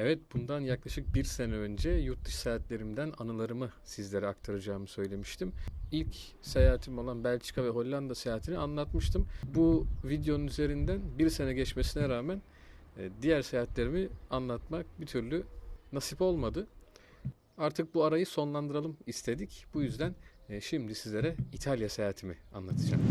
Evet, bundan yaklaşık bir sene önce yurt dışı seyahatlerimden anılarımı sizlere aktaracağımı söylemiştim. İlk seyahatim olan Belçika ve Hollanda seyahatini anlatmıştım. Bu videonun üzerinden bir sene geçmesine rağmen e, diğer seyahatlerimi anlatmak bir türlü nasip olmadı. Artık bu arayı sonlandıralım istedik. Bu yüzden e, şimdi sizlere İtalya seyahatimi anlatacağım.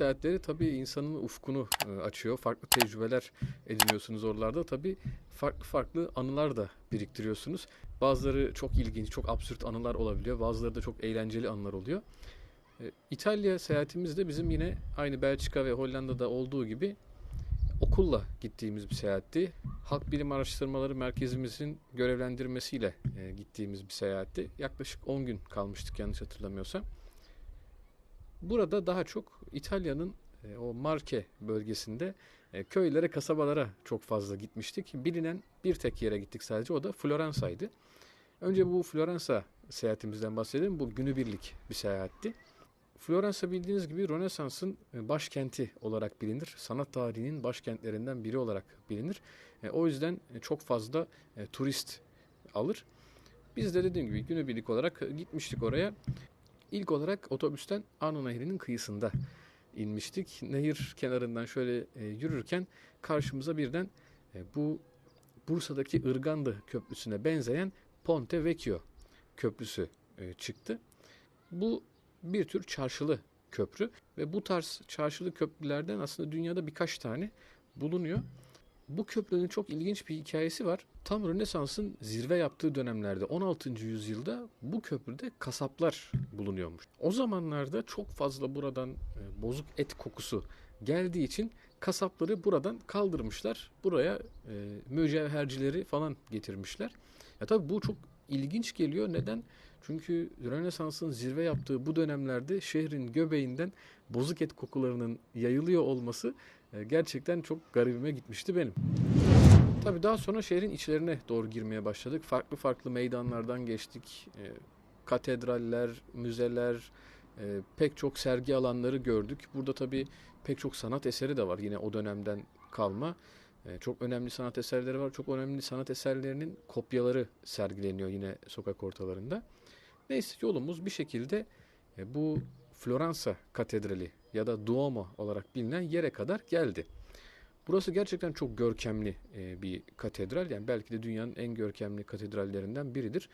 Seyahatleri tabii insanın ufkunu e, açıyor. Farklı tecrübeler ediniyorsunuz oralarda. Tabii farklı farklı anılar da biriktiriyorsunuz. Bazıları çok ilginç, çok absürt anılar olabiliyor. Bazıları da çok eğlenceli anılar oluyor. E, İtalya seyahatimiz de bizim yine aynı Belçika ve Hollanda'da olduğu gibi okulla gittiğimiz bir seyahatti. Halk Bilim Araştırmaları Merkezimizin görevlendirmesiyle e, gittiğimiz bir seyahatti. Yaklaşık 10 gün kalmıştık yanlış hatırlamıyorsam. Burada daha çok İtalya'nın e, o Marke bölgesinde e, köylere, kasabalara çok fazla gitmiştik. Bilinen bir tek yere gittik sadece o da Floransa'ydı. Önce bu Floransa seyahatimizden bahsedelim. Bu günübirlik bir seyahatti. Floransa bildiğiniz gibi Rönesans'ın e, başkenti olarak bilinir. Sanat tarihinin başkentlerinden biri olarak bilinir. E, O yüzden e, çok fazla turist alır. Biz de dediğim gibi günübirlik olarak gitmiştik oraya. İlk olarak otobüsten Arno Nehri'nin kıyısında inmiştik. Nehir kenarından şöyle e, yürürken karşımıza birden e, bu Bursa'daki Irgandı Köprüsü'ne benzeyen Ponte Vecchio Köprüsü e, çıktı. Bu bir tür çarşılı köprü ve bu tarz çarşılı köprülerden aslında dünyada birkaç tane bulunuyor. Bu köprünün çok ilginç bir hikayesi var. Tam Rönesans'ın zirve yaptığı dönemlerde 16. yüzyılda bu köprüde kasaplar bulunuyormuş. O zamanlarda çok fazla buradan e, bozuk et kokusu geldiği için kasapları buradan kaldırmışlar. Buraya e, mücevhercileri falan getirmişler. Ya tabii bu çok ilginç geliyor. Neden? Çünkü Rönesans'ın zirve yaptığı bu dönemlerde şehrin göbeğinden bozuk et kokularının yayılıyor olması e, gerçekten çok garibime gitmişti benim. Tabii daha sonra şehrin içlerine doğru girmeye başladık. Farklı farklı meydanlardan geçtik. E, katedraller, müzeler, e, pek çok sergi alanları gördük. Burada tabii pek çok sanat eseri de var yine o dönemden kalma. Çok önemli sanat eserleri var. Çok önemli sanat eserlerinin kopyaları sergileniyor yine sokak ortalarında. Neyse yolumuz bir şekilde e, bu Floransa Katedrali ya da Duomo olarak bilinen yere kadar geldi. Burası gerçekten çok görkemli e, bir katedral. Yani belki de dünyanın en görkemli katedrallerinden biridir.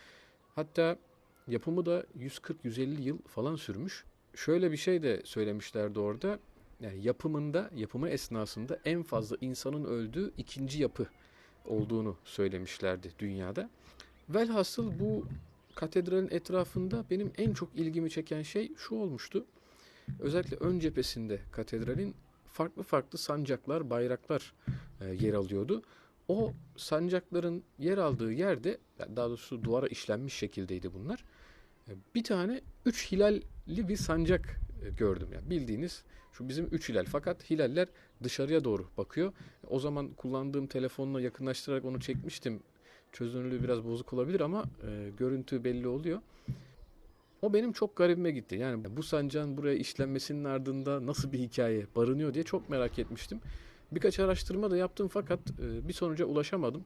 Hatta yapımı da 140-150 yıl falan sürmüş. Şöyle bir şey de söylemişlerdi orada. Yani yapımında, yapımı esnasında en fazla insanın öldüğü ikinci yapı olduğunu söylemişlerdi dünyada. Velhasıl bu katedralin etrafında benim en çok ilgimi çeken şey şu olmuştu. Özellikle ön cephesinde katedralin farklı farklı sancaklar, bayraklar e, yer alıyordu. O sancakların yer aldığı yerde, daha doğrusu duvara işlenmiş şekildeydi bunlar. E, bir tane üç hilalli bir sancak e, gördüm. Yani bildiğiniz şu bizim üç hilal. Fakat hilaller dışarıya doğru bakıyor. O zaman kullandığım telefonla yakınlaştırarak onu çekmiştim. Çözünürlüğü biraz bozuk olabilir ama e, görüntü belli oluyor. O benim çok garibime gitti. Yani bu sancağın buraya işlenmesinin ardında nasıl bir hikaye barınıyor diye çok merak etmiştim. Birkaç araştırma da yaptım fakat e, bir sonuca ulaşamadım.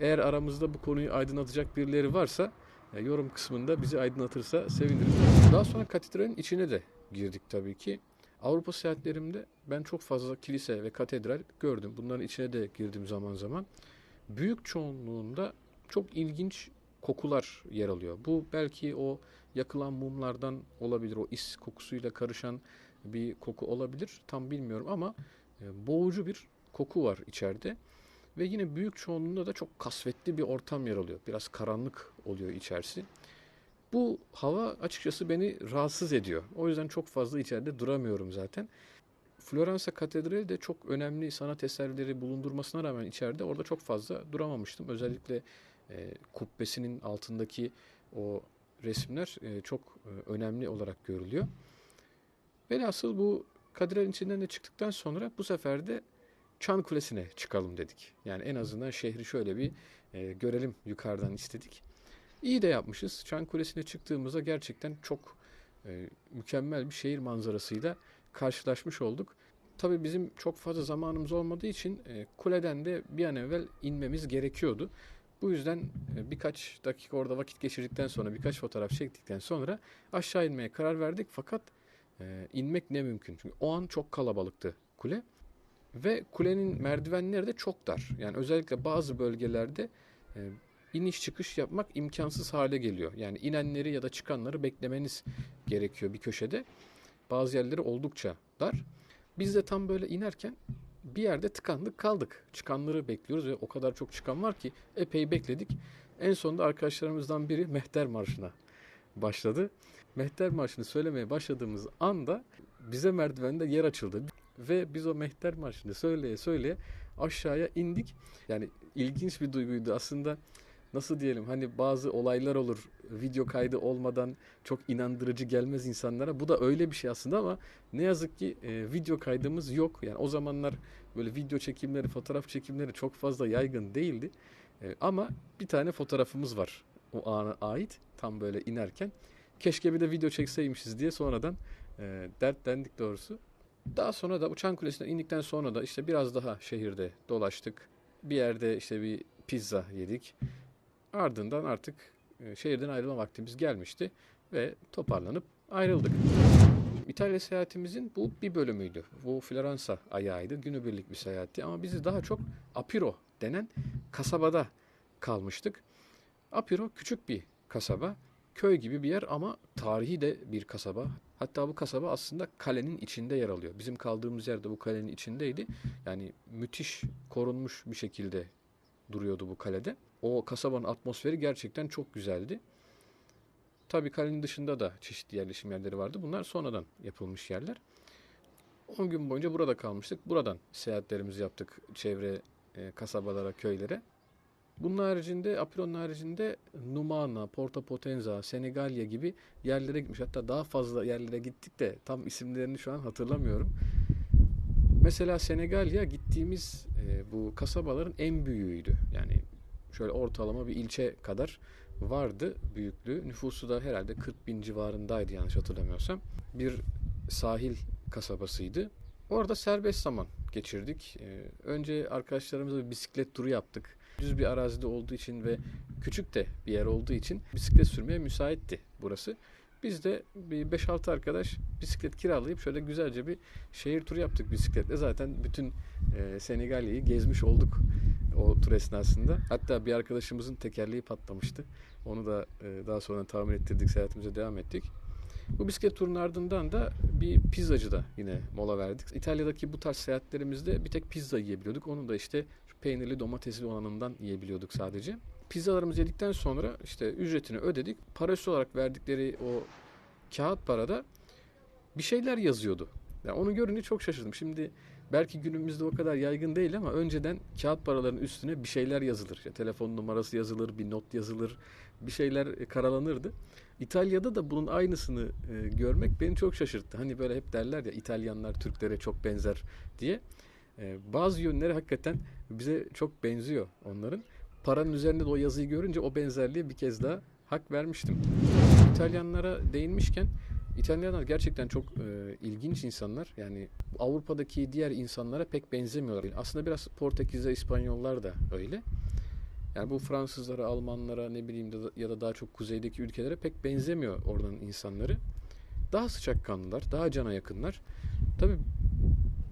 Eğer aramızda bu konuyu aydınlatacak birileri varsa e, yorum kısmında bizi aydınlatırsa sevinirim. Daha sonra katedralin içine de girdik tabii ki. Avrupa seyahatlerimde ben çok fazla kilise ve katedral gördüm. Bunların içine de girdim zaman zaman. Büyük çoğunluğunda çok ilginç kokular yer alıyor. Bu belki o yakılan mumlardan olabilir. O is kokusuyla karışan bir koku olabilir. Tam bilmiyorum ama e, boğucu bir koku var içeride. Ve yine büyük çoğunluğunda da çok kasvetli bir ortam yer alıyor. Biraz karanlık oluyor içerisi. Bu hava açıkçası beni rahatsız ediyor. O yüzden çok fazla içeride duramıyorum zaten. Floransa Katedrali de çok önemli sanat eserleri bulundurmasına rağmen içeride orada çok fazla duramamıştım. Özellikle e, kubbesinin altındaki o resimler e, çok e, önemli olarak görülüyor. Velhasıl bu katedralin içinden de çıktıktan sonra bu sefer de Çan Kulesi'ne çıkalım dedik. Yani en azından şehri şöyle bir e, görelim yukarıdan istedik. İyi de yapmışız. Çan Kulesi'ne çıktığımızda gerçekten çok e, mükemmel bir şehir manzarasıyla karşılaşmış olduk. Tabii bizim çok fazla zamanımız olmadığı için e, kuleden de bir an evvel inmemiz gerekiyordu. Bu yüzden e, birkaç dakika orada vakit geçirdikten sonra, birkaç fotoğraf çektikten sonra aşağı inmeye karar verdik. Fakat e, inmek ne mümkün. Çünkü o an çok kalabalıktı kule. Ve kulenin merdivenleri de çok dar. Yani özellikle bazı bölgelerde iniş çıkış yapmak imkansız hale geliyor. Yani inenleri ya da çıkanları beklemeniz gerekiyor bir köşede. Bazı yerleri oldukça dar. Biz de tam böyle inerken bir yerde tıkandık kaldık. Çıkanları bekliyoruz ve o kadar çok çıkan var ki epey bekledik. En sonunda arkadaşlarımızdan biri Mehter Marşı'na başladı. Mehter Marşı'nı söylemeye başladığımız anda bize merdivende yer açıldı. Ve biz o Mehter Marşı'nı söyleye söyleye aşağıya indik. Yani ilginç bir duyguydu aslında. Nasıl diyelim hani bazı olaylar olur video kaydı olmadan çok inandırıcı gelmez insanlara. Bu da öyle bir şey aslında ama ne yazık ki e, video kaydımız yok. Yani o zamanlar böyle video çekimleri, fotoğraf çekimleri çok fazla yaygın değildi. E, ama bir tane fotoğrafımız var o ana ait tam böyle inerken. Keşke bir de video çekseymişiz diye sonradan e, dertlendik doğrusu. Daha sonra da uçan kulesinden indikten sonra da işte biraz daha şehirde dolaştık. Bir yerde işte bir pizza yedik. Ardından artık e, şehirden ayrılma vaktimiz gelmişti ve toparlanıp ayrıldık. İtalya seyahatimizin bu bir bölümüydü. Bu Floransa ayağıydı. Günübirlik bir seyahatti ama bizi daha çok Apiro denen kasabada kalmıştık. Apiro küçük bir kasaba, köy gibi bir yer ama tarihi de bir kasaba. Hatta bu kasaba aslında kalenin içinde yer alıyor. Bizim kaldığımız yer de bu kalenin içindeydi. Yani müthiş korunmuş bir şekilde duruyordu bu kalede. O kasabanın atmosferi gerçekten çok güzeldi. Tabii kalenin dışında da çeşitli yerleşim yerleri vardı. Bunlar sonradan yapılmış yerler. 10 gün boyunca burada kalmıştık. Buradan seyahatlerimizi yaptık çevre e, kasabalara, köylere. Bunun haricinde, Apiron'un haricinde Numana, Porto Potenza, Senegalya gibi yerlere gitmiş. Hatta daha fazla yerlere gittik de tam isimlerini şu an hatırlamıyorum. Mesela Senegalya gittiğimiz e, bu kasabaların en büyüğüydü. Yani şöyle ortalama bir ilçe kadar vardı büyüklüğü. Nüfusu da herhalde 40 bin civarındaydı yanlış hatırlamıyorsam. Bir sahil kasabasıydı. Orada serbest zaman geçirdik. Ee, önce arkadaşlarımızla bir bisiklet turu yaptık. Düz bir arazide olduğu için ve küçük de bir yer olduğu için bisiklet sürmeye müsaitti burası. Biz de bir 5-6 arkadaş bisiklet kiralayıp şöyle güzelce bir şehir turu yaptık bisikletle. Zaten bütün e, Senegalya'yı gezmiş olduk o tur esnasında. Hatta bir arkadaşımızın tekerleği patlamıştı. Onu da e, daha sonra tamir ettirdik, seyahatimize devam ettik. Bu bisiklet turunun ardından da bir pizzacıda yine mola verdik. İtalya'daki bu tarz seyahatlerimizde bir tek pizza yiyebiliyorduk. Onu da işte peynirli domatesli olanından yiyebiliyorduk sadece. Pizzalarımızı yedikten sonra işte ücretini ödedik. Parası olarak verdikleri o kağıt parada bir şeyler yazıyordu. Yani onu görünce çok şaşırdım. Şimdi belki günümüzde o kadar yaygın değil ama önceden kağıt paraların üstüne bir şeyler yazılır. İşte telefon numarası yazılır, bir not yazılır, bir şeyler karalanırdı. İtalya'da da bunun aynısını e, görmek beni çok şaşırttı. Hani böyle hep derler ya İtalyanlar Türklere çok benzer diye. E, bazı yönleri hakikaten bize çok benziyor onların. Paranın üzerinde de o yazıyı görünce o benzerliğe bir kez daha hak vermiştim. İtalyanlara değinmişken İtalyanlar gerçekten çok e, ilginç insanlar. Yani Avrupa'daki diğer insanlara pek benzemiyorlar. Aslında biraz Portekiz'e, İspanyollar da öyle. Yani bu Fransızlara, Almanlara ne bileyim ya da daha çok kuzeydeki ülkelere pek benzemiyor oradan insanları. Daha sıcakkanlılar, daha cana yakınlar. Tabi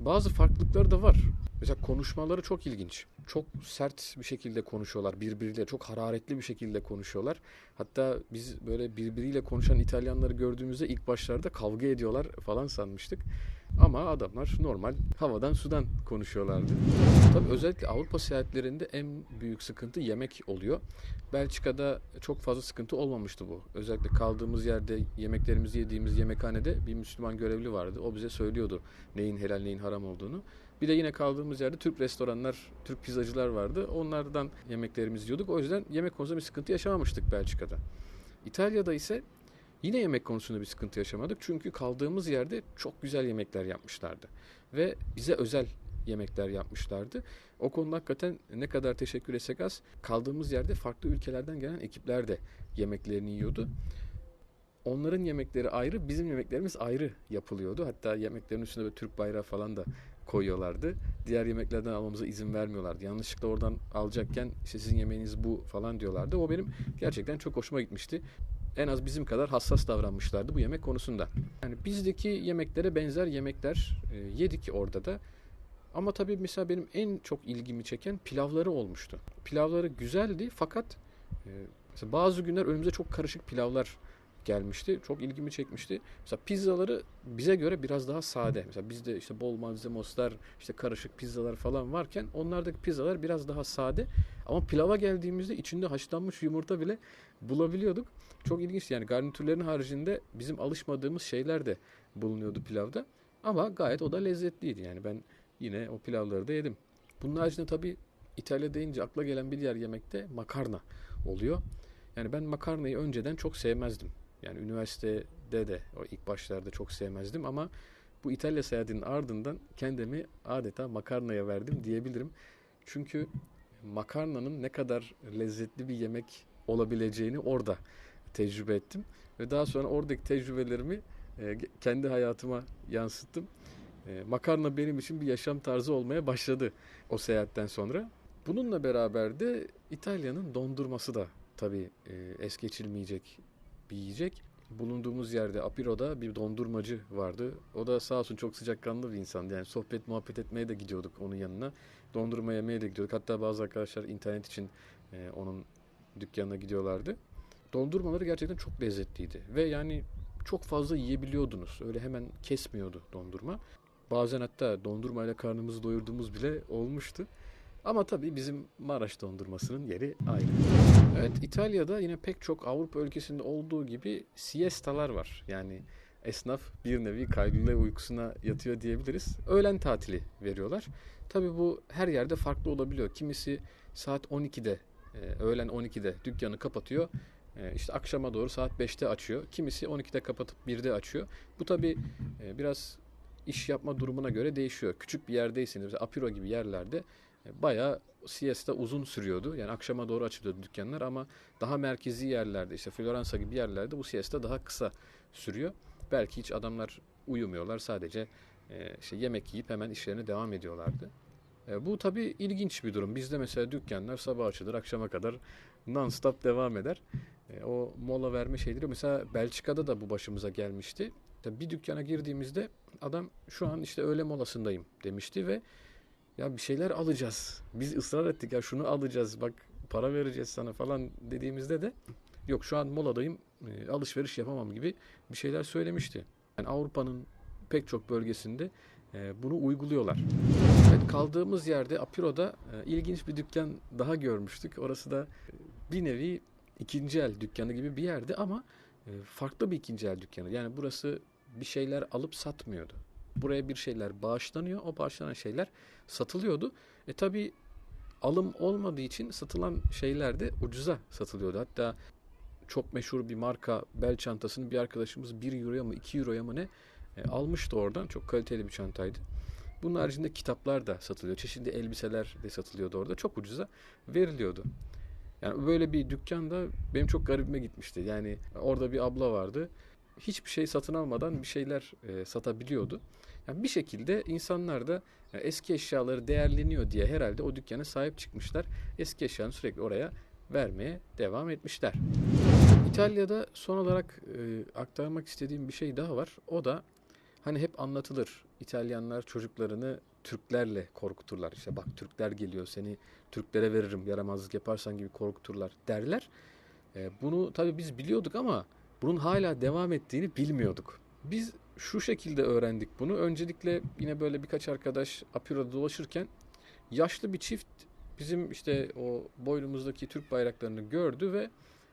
bazı farklılıkları da var. Mesela konuşmaları çok ilginç. Çok sert bir şekilde konuşuyorlar birbiriyle. Çok hararetli bir şekilde konuşuyorlar. Hatta biz böyle birbiriyle konuşan İtalyanları gördüğümüzde ilk başlarda kavga ediyorlar falan sanmıştık. Ama adamlar normal havadan sudan konuşuyorlardı. Tabii özellikle Avrupa seyahatlerinde en büyük sıkıntı yemek oluyor. Belçika'da çok fazla sıkıntı olmamıştı bu. Özellikle kaldığımız yerde yemeklerimizi yediğimiz yemekhanede bir Müslüman görevli vardı. O bize söylüyordu neyin helal neyin haram olduğunu. Bir de yine kaldığımız yerde Türk restoranlar, Türk pizzacılar vardı. Onlardan yemeklerimizi yiyorduk. O yüzden yemek konusunda bir sıkıntı yaşamamıştık Belçika'da. İtalya'da ise yine yemek konusunda bir sıkıntı yaşamadık. Çünkü kaldığımız yerde çok güzel yemekler yapmışlardı. Ve bize özel yemekler yapmışlardı. O konuda hakikaten ne kadar teşekkür etsek az. Kaldığımız yerde farklı ülkelerden gelen ekipler de yemeklerini yiyordu. onların yemekleri ayrı, bizim yemeklerimiz ayrı yapılıyordu. Hatta yemeklerin üstüne böyle Türk bayrağı falan da koyuyorlardı. Diğer yemeklerden almamıza izin vermiyorlardı. Yanlışlıkla oradan alacakken işte sizin yemeğiniz bu falan diyorlardı. O benim gerçekten çok hoşuma gitmişti. En az bizim kadar hassas davranmışlardı bu yemek konusunda. Yani bizdeki yemeklere benzer yemekler e, yedik orada da. Ama tabii mesela benim en çok ilgimi çeken pilavları olmuştu. Pilavları güzeldi fakat e, mesela bazı günler önümüze çok karışık pilavlar gelmişti. Çok ilgimi çekmişti. Mesela pizzaları bize göre biraz daha sade. Mesela bizde işte bol malzemoslar, işte karışık pizzalar falan varken onlardaki pizzalar biraz daha sade. Ama pilava geldiğimizde içinde haşlanmış yumurta bile bulabiliyorduk. Çok ilginç yani garnitürlerin haricinde bizim alışmadığımız şeyler de bulunuyordu pilavda. Ama gayet o da lezzetliydi yani ben yine o pilavları da yedim. Bunun haricinde tabii İtalya deyince akla gelen bir diğer yemekte makarna oluyor. Yani ben makarnayı önceden çok sevmezdim. Yani üniversitede de o ilk başlarda çok sevmezdim ama bu İtalya seyahatinin ardından kendimi adeta makarnaya verdim diyebilirim. Çünkü makarnanın ne kadar lezzetli bir yemek olabileceğini orada tecrübe ettim ve daha sonra oradaki tecrübelerimi e, kendi hayatıma yansıttım. E, makarna benim için bir yaşam tarzı olmaya başladı o seyahatten sonra. Bununla beraber de İtalya'nın dondurması da tabii e, es geçilmeyecek bir yiyecek. Bulunduğumuz yerde Apiro'da bir dondurmacı vardı. O da sağ olsun çok sıcakkanlı bir insan. Yani sohbet muhabbet etmeye de gidiyorduk onun yanına. Dondurma yemeye de gidiyorduk. Hatta bazı arkadaşlar internet için e, onun dükkanına gidiyorlardı. Dondurmaları gerçekten çok lezzetliydi. Ve yani çok fazla yiyebiliyordunuz. Öyle hemen kesmiyordu dondurma. Bazen hatta dondurmayla karnımızı doyurduğumuz bile olmuştu. Ama tabii bizim Maraş dondurmasının yeri ayrı. Evet İtalya'da yine pek çok Avrupa ülkesinde olduğu gibi siestalar var. Yani esnaf bir nevi kaygılı uykusuna yatıyor diyebiliriz. Öğlen tatili veriyorlar. Tabii bu her yerde farklı olabiliyor. Kimisi saat 12'de, e, öğlen 12'de dükkanı kapatıyor. E, işte akşama doğru saat 5'te açıyor. Kimisi 12'de kapatıp 1'de açıyor. Bu tabii e, biraz iş yapma durumuna göre değişiyor. Küçük bir yerdeyseniz, mesela Apiro gibi yerlerde bayağı siesta uzun sürüyordu. Yani akşama doğru açılıyordu dükkanlar ama daha merkezi yerlerde işte Floransa gibi yerlerde bu siesta daha kısa sürüyor. Belki hiç adamlar uyumuyorlar sadece e, işte yemek yiyip hemen işlerine devam ediyorlardı. E, bu tabii ilginç bir durum. Bizde mesela dükkanlar sabah açılır akşama kadar non-stop devam eder. O mola verme şeyleri mesela Belçika'da da bu başımıza gelmişti. Bir dükkana girdiğimizde adam şu an işte öğle molasındayım demişti ve ya bir şeyler alacağız. Biz ısrar ettik ya şunu alacağız bak para vereceğiz sana falan dediğimizde de yok şu an moladayım e, alışveriş yapamam gibi bir şeyler söylemişti. Yani Avrupa'nın pek çok bölgesinde e, bunu uyguluyorlar. Evet, kaldığımız yerde Apiro'da e, ilginç bir dükkan daha görmüştük. Orası da bir nevi ikinci el dükkanı gibi bir yerdi ama farklı bir ikinci el dükkanı. Yani burası bir şeyler alıp satmıyordu. Buraya bir şeyler bağışlanıyor. O bağışlanan şeyler satılıyordu. E tabi alım olmadığı için satılan şeyler de ucuza satılıyordu. Hatta çok meşhur bir marka bel çantasını bir arkadaşımız 1 euroya mı 2 euroya mı ne e, almıştı oradan. Çok kaliteli bir çantaydı. Bunun haricinde kitaplar da satılıyor. Çeşitli elbiseler de satılıyordu orada. Çok ucuza veriliyordu. Yani böyle bir dükkanda benim çok garibime gitmişti. Yani orada bir abla vardı. Hiçbir şey satın almadan bir şeyler e, satabiliyordu. Yani bir şekilde insanlar da eski eşyaları değerleniyor diye herhalde o dükkana sahip çıkmışlar. Eski eşyanı sürekli oraya vermeye devam etmişler. İtalya'da son olarak e, aktarmak istediğim bir şey daha var. O da hani hep anlatılır. İtalyanlar çocuklarını Türklerle korkuturlar. İşte bak Türkler geliyor seni Türklere veririm yaramazlık yaparsan gibi korkuturlar derler. E, bunu tabii biz biliyorduk ama bunun hala devam ettiğini bilmiyorduk. Biz şu şekilde öğrendik bunu. Öncelikle yine böyle birkaç arkadaş Apiro'da dolaşırken yaşlı bir çift bizim işte o boynumuzdaki Türk bayraklarını gördü ve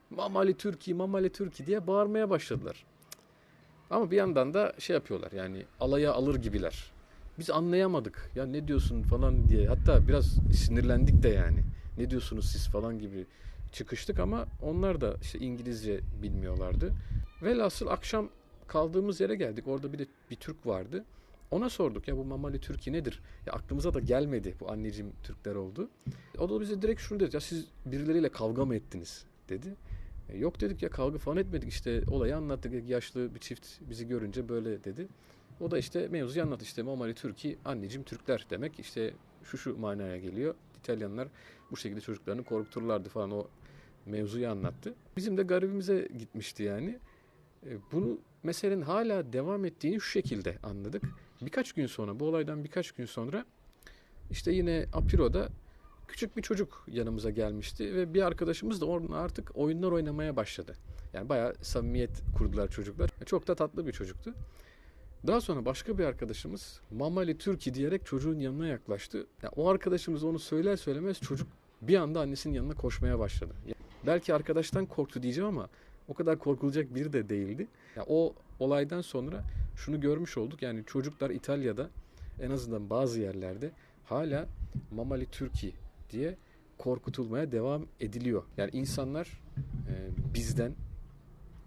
Mamali Türki, Mamali Türki diye bağırmaya başladılar. Ama bir yandan da şey yapıyorlar yani alaya alır gibiler. Biz anlayamadık ya ne diyorsun falan diye. Hatta biraz sinirlendik de yani. Ne diyorsunuz siz falan gibi çıkıştık ama onlar da işte İngilizce bilmiyorlardı. Velhasıl akşam kaldığımız yere geldik. Orada bir de bir Türk vardı. Ona sorduk ya bu Mamali Türkiye nedir? Ya aklımıza da gelmedi bu anneciğim Türkler oldu. O da bize direkt şunu dedi ya siz birileriyle kavga mı ettiniz dedi. E, Yok dedik ya kavga falan etmedik işte olayı anlattık. Yaşlı bir çift bizi görünce böyle dedi. O da işte mevzuyu anlat işte Momali Türki anneciğim Türkler demek işte şu şu manaya geliyor. İtalyanlar bu şekilde çocuklarını korkuturlardı falan o mevzuyu anlattı. Bizim de garibimize gitmişti yani. E, Bunu meselenin hala devam ettiğini şu şekilde anladık. Birkaç gün sonra bu olaydan birkaç gün sonra işte yine Apiro'da küçük bir çocuk yanımıza gelmişti ve bir arkadaşımız da onunla artık oyunlar oynamaya başladı. Yani bayağı samimiyet kurdular çocuklar. Çok da tatlı bir çocuktu. Daha sonra başka bir arkadaşımız Mamali Türki diyerek çocuğun yanına yaklaştı. Yani o arkadaşımız onu söyler söylemez çocuk bir anda annesinin yanına koşmaya başladı. Yani belki arkadaştan korktu diyeceğim ama o kadar korkulacak biri de değildi. Yani o olaydan sonra şunu görmüş olduk. Yani çocuklar İtalya'da en azından bazı yerlerde hala Mamali Türki diye korkutulmaya devam ediliyor. Yani insanlar e, bizden,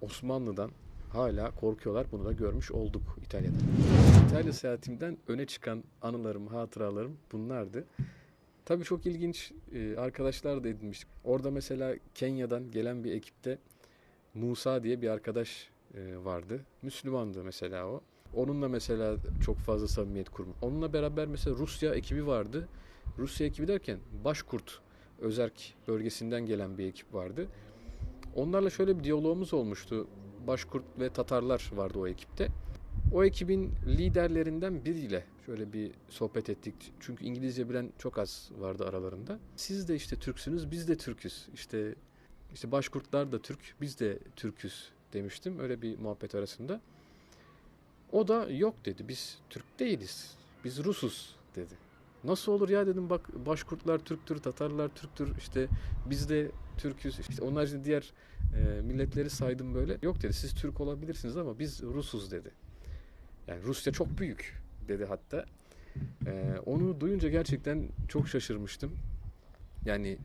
Osmanlı'dan hala korkuyorlar. Bunu da görmüş olduk İtalya'da. İtalya seyahatimden öne çıkan anılarım, hatıralarım bunlardı. Tabii çok ilginç e, arkadaşlar da edinmiştik. Orada mesela Kenya'dan gelen bir ekipte Musa diye bir arkadaş e, vardı. Müslümandı mesela o. Onunla mesela çok fazla samimiyet kurmuş. Onunla beraber mesela Rusya ekibi vardı. Rusya ekibi derken Başkurt Özerk bölgesinden gelen bir ekip vardı. Onlarla şöyle bir diyalogumuz olmuştu. Başkurt ve Tatarlar vardı o ekipte. O ekibin liderlerinden biriyle şöyle bir sohbet ettik. Çünkü İngilizce bilen çok az vardı aralarında. Siz de işte Türksünüz, biz de Türküz. İşte işte Başkurtlar da Türk, biz de Türküz demiştim öyle bir muhabbet arasında. O da yok dedi. Biz Türk değiliz. Biz Rusuz dedi. Nasıl olur ya dedim bak Başkurtlar Türktür, Tatarlar Türktür. işte biz de Türküz. İşte onlar için diğer e, milletleri saydım böyle. Yok dedi siz Türk olabilirsiniz ama biz Rusuz dedi. Yani Rusya çok büyük dedi hatta. E, onu duyunca gerçekten çok şaşırmıştım. Yani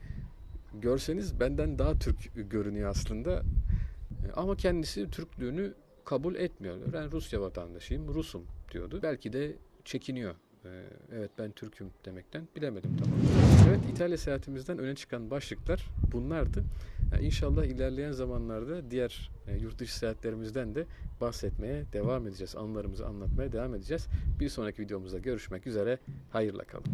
görseniz benden daha Türk görünüyor aslında. E, Ama kendisi Türklüğünü kabul etmiyor. Ben Rusya vatandaşıyım, Rusum diyordu. Belki de çekiniyor. Ee, Evet ben Türk'üm demekten bilemedim tamam. Evet İtalya seyahatimizden öne çıkan başlıklar bunlardı. Yani inşallah ilerleyen zamanlarda diğer e, yurt dışı seyahatlerimizden de bahsetmeye devam edeceğiz. Anılarımızı anlatmaya devam edeceğiz. Bir sonraki videomuzda görüşmek üzere. Hayırla kalın.